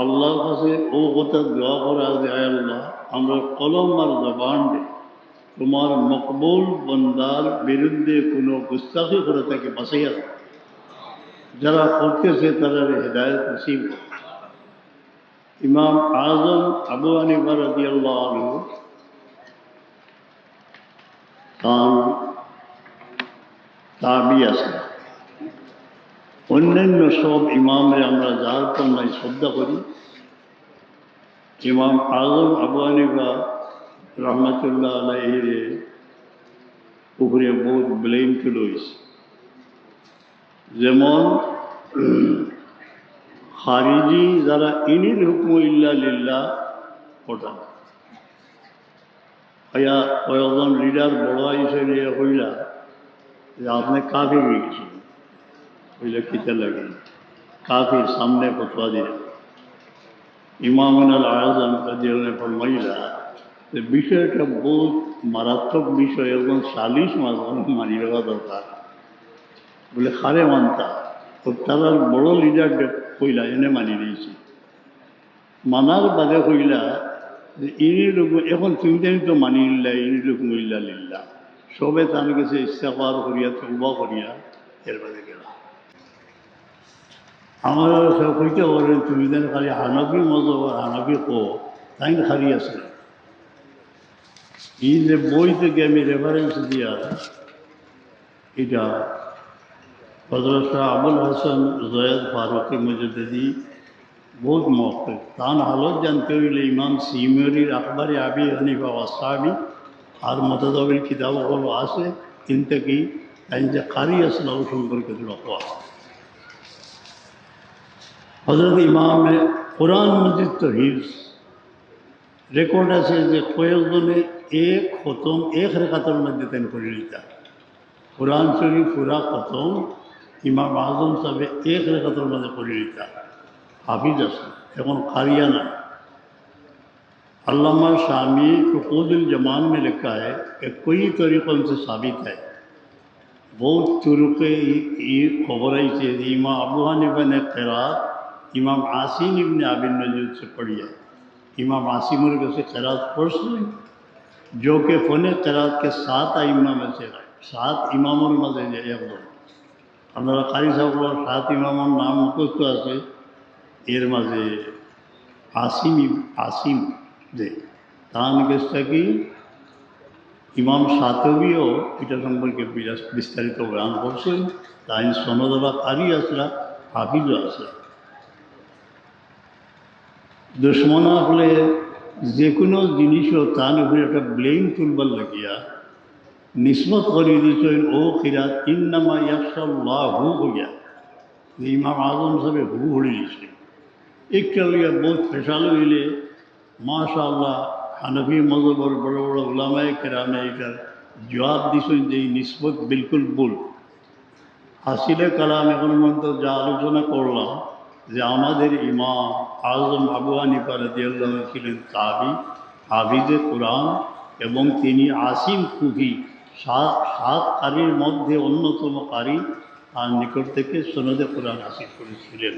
আল্লাহর কাছে ও কথা দোয়া করা যে আল্লাহ, আমরা কলম আর জবান তোমার মকবুল বন্দার বিরুদ্ধে কোনো গুস্তাখি করে তাকে বাঁচাইয়া। যারা করতেছে তারা হেদায়ত নসিব। ইমাম আজম আবু হানিফা রাদিয়াল্লাহু আনহু তার তাবি আছে অন্যান্য সব ইমামরে আমরা যার কন্যায় শ্রদ্ধা করি, ইমাম আজম আবু হানিফা রহমতুল্লাহ আলাইহির উপরে বহুত ব্লেম তুলে হয়েছে যেমন খারিজি যারা ইনির হুকুম ইল্লা লিল্লাহ ওটা হইয়া কয়েকজন লিডার বড় হিসেবে হইলা যে আপনি কাকে গিয়েছেন হইলে কিতে লাগে কাফির সামনে ফতোয়া দিলেন ইমামুন আল আজম যে বিষয়টা বহুত মারাত্মক বিষয় এবং সালিশ মাঝখান মানি রাখা দরকার। বলে খারে মানতা, তারা বড় লিডার কইলা, এনে মানি নিয়েছে মানার বাদে কইলা যে, ইনি লোক, এখন জানি তো মানি নিল্লা ইনি লোক মহিলা লিল্লা। সবে তার কাছে ইস্তেফার করিয়া তৌবা করিয়া এর বাদে গেলা আমার কইতে পারেন তুমি যেন খালি হানবি মজো, হানবি কো। তাই খালি আছে? এই যে বই থেকে আমি রেফারেন্স দিয়া, এটা হজরত শাহ আবুল হাসান, জয়েদ ফারুকি মুজদ্দি বহুত মৌকে তান হালত জানতে হইলে ইমাম সিমরির আখবরে আবি হানিফা ওয়াসাবি আর মতদবিল কিতাবগুলো আছে কিন্তু কি? তাই যে কারি আসলাম সম্পর্কে লক্ষ্য আছে হজরত ইমাম কোরআন মজিদ হিস রেকর্ড আছে যে কয়েকজনে এক খতম, এক রেখাতের মধ্যে তেন করে নিতা কোরআন শরীফ পুরা খতম, ইমাম আজম সাহেব এক রেখাতের মধ্যে করে নিতা হাফিজ আছে, এখন খারিয়া না علامہ شامی رقود الجمان میں لکھا ہے কই کوئی طریقوں সাবিত হয়। বহু তুরুকে طرق خبر ہی چیز امام ابو حنیفہ نے قرآن क़रात इमाम आसिम इब्न आबिन नजूद से पढ़ी है इमाम आसिम से क़रात पढ़ सुनी जो कि फ़न क़रात के सात आइमा में से है सात इमामों में से একজন আপনারা কারি সাহেবগুলোর সাত ইমামর নাম মুখস্থ আছে এর মাঝে আসিম ইব- আসিম যে তার নিকেশটা কি ইমাম সাতবিও এটা সম্পর্কে বিরাস- বিস্তারিত গান করছেন তাই সনদবা কারি আসলা হাফিজও আসলা দুশ্মনা হলে যে কোনো জিনিসও তার উপরে একটা ব্লেম তুলবার লাগিয়া নিসবত করে দিয়েছেন, ও খিরাত ইন্নামা ইয়াকশাল্লাহ হু হইয়া ইমাম আজম সাহেব হু হড়ে দিয়েছে। একটা লইয়া বহুত ফেসাল হইলে মাশা আল্লাহ হানফি মজবর বড় বড় ওলামায় কেরামে এটার জবাব দিছেন যে নিসবত বিলকুল ভুল। হাসিলে কালাম এখন মধ্যে যা আলোচনা করলাম যে আমাদের ইমাম আজম আবু হানিফা রাজিয়াল্লাহ ছিলেন তাবি হাবিজে কোরআন এবং তিনি আসিম খুহি সাত সাত কারির মধ্যে অন্যতম কারি তার নিকট থেকে সোনদে কোরআন হাসিল করেছিলেন।